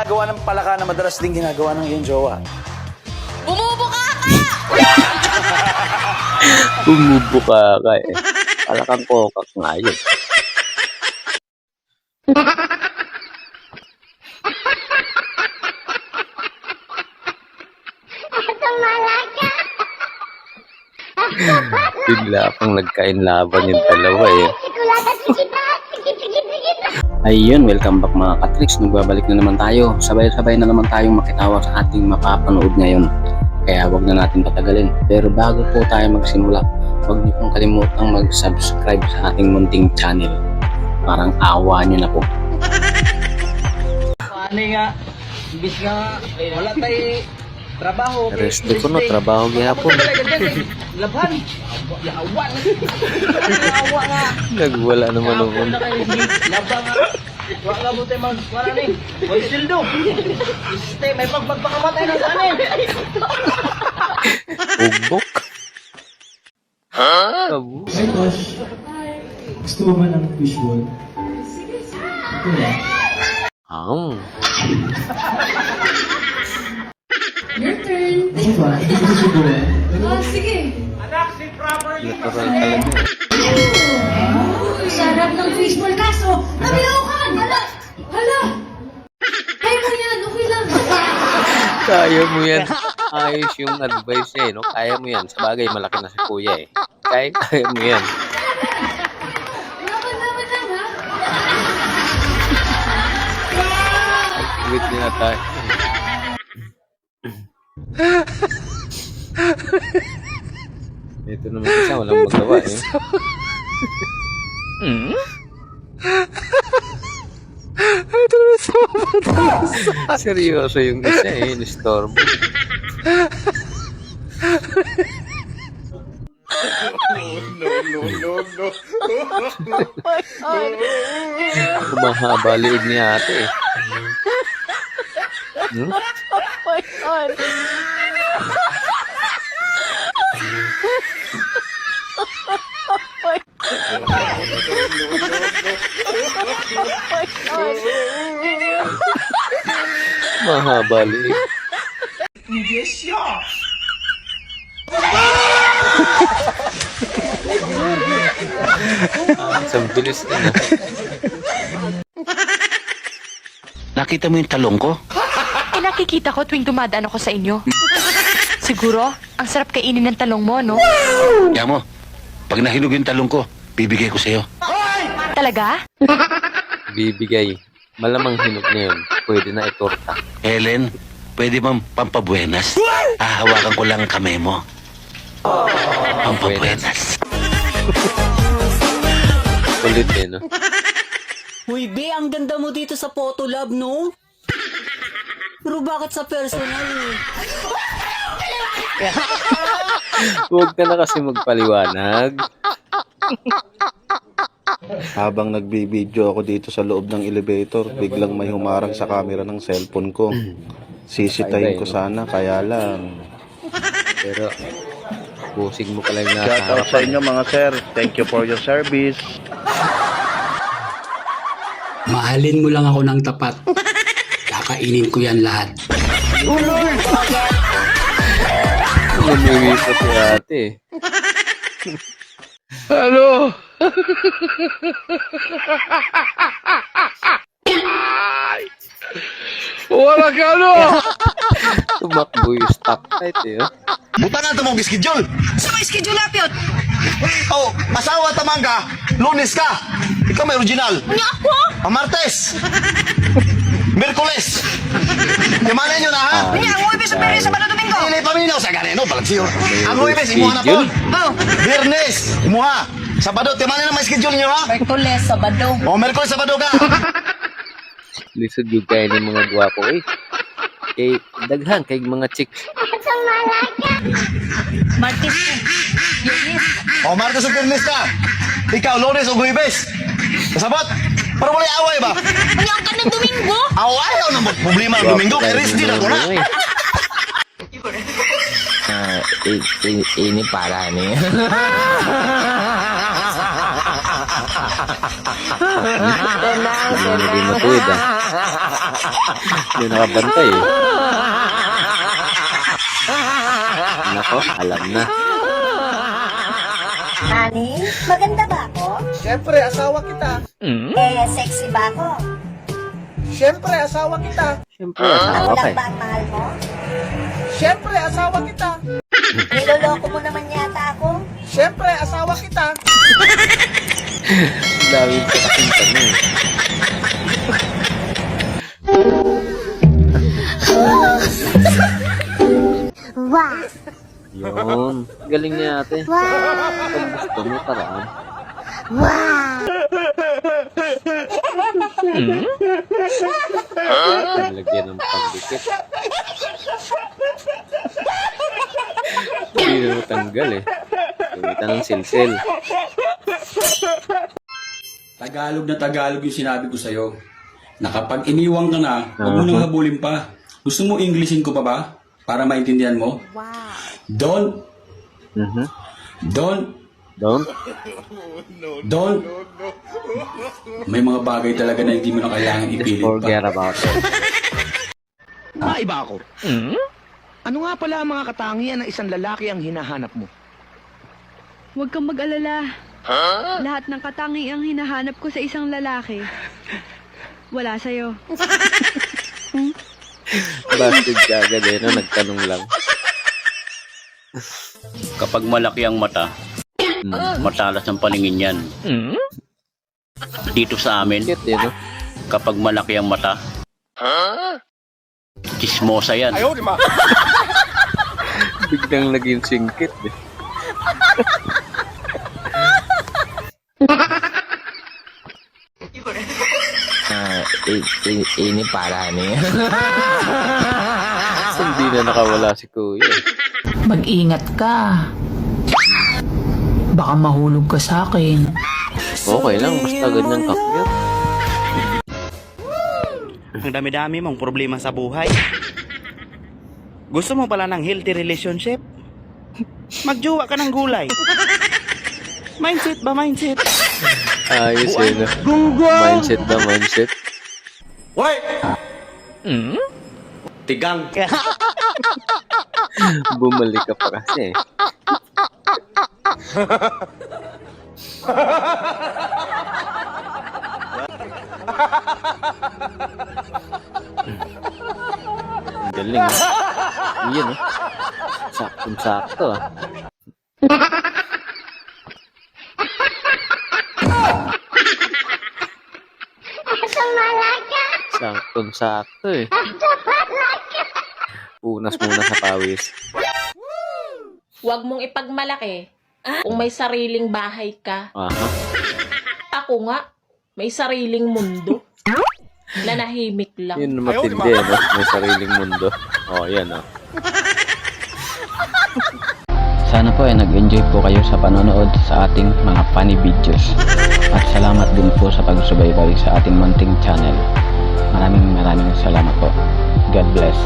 ginagawa ng palaka na madalas din ginagawa ng iyong jowa? Bumubuka ka! Bumubo ka eh. Para kang kokak nga yun. Bigla pang nagkain-laban yung dalawa eh. Ayun, welcome back mga katrix. Nagbabalik na naman tayo. Sabay-sabay na naman tayong makitawa sa ating mapapanood ngayon. Kaya wag na natin patagalin. Pero bago po tayo magsimula, huwag niyo pong kalimutang mag-subscribe sa ating munting channel. Parang awa niyo na po. Ano nga, imbis nga, wala tayo trabaho. Resto ko no, trabaho gihapon. Labhan. Yawa na. Yawa nga. Nagwala naman noon. na kayo. Laba nga. Wala mo tayo mag... Wala ni. Hoy, sildo. Iste, may pagpagpakamatay na sana eh. Ugbok. Hi, Tosh. Gusto mo ba ng fishball? Ito na. Ang. Ba? Hindi ko susubukan. Oh, sige. Natural talaga. Sarap ng fishball kaso. Nabiyaw ka! Hala! Hala! Kaya mo yan, okay lang. Kaya mo yan. Ayos yung advice niya eh, no? Kaya mo yan. Sa bagay, malaki na si kuya eh. Kaya, kaya mo yan. Laban-laban lang, ha? Wait na tayo. Ito naman isa, walang magawa eh. Hmm? Seryoso yung isa eh, nistorbo. Humahaba liig ni ate eh. Hmm? Mahaba liig. Ah, Sa bilis din ah. Nakita mo yung talong ko? Nakikita ko tuwing dumadaan ako sa inyo. Siguro, ang sarap kainin ng talong mo, no? Kaya mo, pag nahinog yung talong ko, bibigay ko sa'yo. Talaga? Bibigay. Malamang hinog na yun. Pwede na itorta. Helen, pwede bang pampabuenas? Hahawakan ko lang ang kamay mo. Pampabuenas. Kulit eh, no? Uy, be, ang ganda mo dito sa photo lab, no? Pero bakit sa personal? eh? Huwag ka na kasi magpaliwanag. Habang nagbibideo ako dito sa loob ng elevator, biglang may humarang sa camera ng cellphone ko. Sisitayin ko sana, kaya lang. Pero, pusing mo pala yung nasa Shout out sa harapan. inyo mga sir. Thank you for your service. Mahalin mo lang ako ng tapat. Kakainin ko yan lahat. Umuwi pa si ate. Ano? Wala ka no! Tumakbo yung stoplight eh. oh. Buta na ito mong schedule. Sa may schedule apyot. Oh, asawa tamang ka, lunes ka. Ikaw may original. Nga ako? Ang Martes. Merkules. Yamanan nyo na ha. Nga, ang uwi sa Pere sa Bado Domingo. Hindi paminaw sa ganino, balagsiyo. Ang Huwebes, imuha na po. Oh, Viernes, imuha. Sabado, timanan na may schedule nyo ha. Merkules sa Bado. O, Merkules, Sabado ka. Lisod yung kaya ng mga gwapo eh. Kay daghan kay mga chicks. Martes. Yunis. O, Martes o Viernes ka. Ikaw, lunes o Huwebes. Kasabot. Para wala away ba? Nga ka ng Domingo. Aw, ayaw na mo. Problema ng Domingo. Kay rest din ako na. Ah, ini para ni. Hindi matuwid ah. Hindi nakabantay eh. Nako, alam na. Honey, maganda ba ako? Siyempre, asawa kita. Eh, sexy ba ako? Siyempre, asawa kita. Siyempre, asawa ka eh. ba ang mahal mo? Siyempre, asawa kita. Niloloko mo naman yata ako? Siyempre, asawa kita. Dami ko kasing tanong eh. Wow! Yun. Galing niya ate. Pag gusto mo, paraan. Wow! Lagyan ng pagdikit. Hindi na matanggal eh. Gamitan ng silsil. Tagalog na Tagalog yung sinabi ko sa'yo. Na kapag iniwang ka na, huwag mo nang habulin pa. Gusto mo Englishin ko pa ba? Para maintindihan mo? Wow. Don't, Mhm. don't, Don't? don't. May mga bagay talaga na hindi mo na kailangan ipilit pa. forget about it. Maiba ako. Ano nga pala ang mga katangian ng isang lalaki ang hinahanap mo? Huwag kang mag-alala. Lahat ng katangiang hinahanap ko sa isang lalaki. Wala sa'yo. Bastard ka agad eh, no? Nagtanong lang. Kapag malaki ang mata, matalas ang paningin yan. Dito sa amin, kapag malaki ang mata, chismosa yan. Biglang naging singkit eh. ini para ni. Hindi na nakawala si kuya. Mag-ingat ka. Baka mahulog ka sa akin. Okay lang, basta ganyan ka-cute. Ang dami-dami mong problema sa buhay. Gusto mo pala ng healthy relationship? Magjowa ka ng gulay. Mindset ba mindset? Ayos eh, no? Mindset ba, mindset? Hoy! Tigang. Bumalik ka pa kasi. Ang Galing. Iyan ah. Saktong-sakto ah. Saktong-sakto eh. Punas muna sa pawis. Huwag mong ipagmalaki kung may sariling bahay ka. Aha. Ako nga, may sariling mundo. Nanahimik lang. Yun matindi, no? May sariling mundo. Oh, yan, oh. Sana po ay nag-enjoy po kayo sa panonood sa ating mga funny videos. At salamat din po sa pagsubaybay sa ating munting channel. Maraming maraming salamat po. God bless.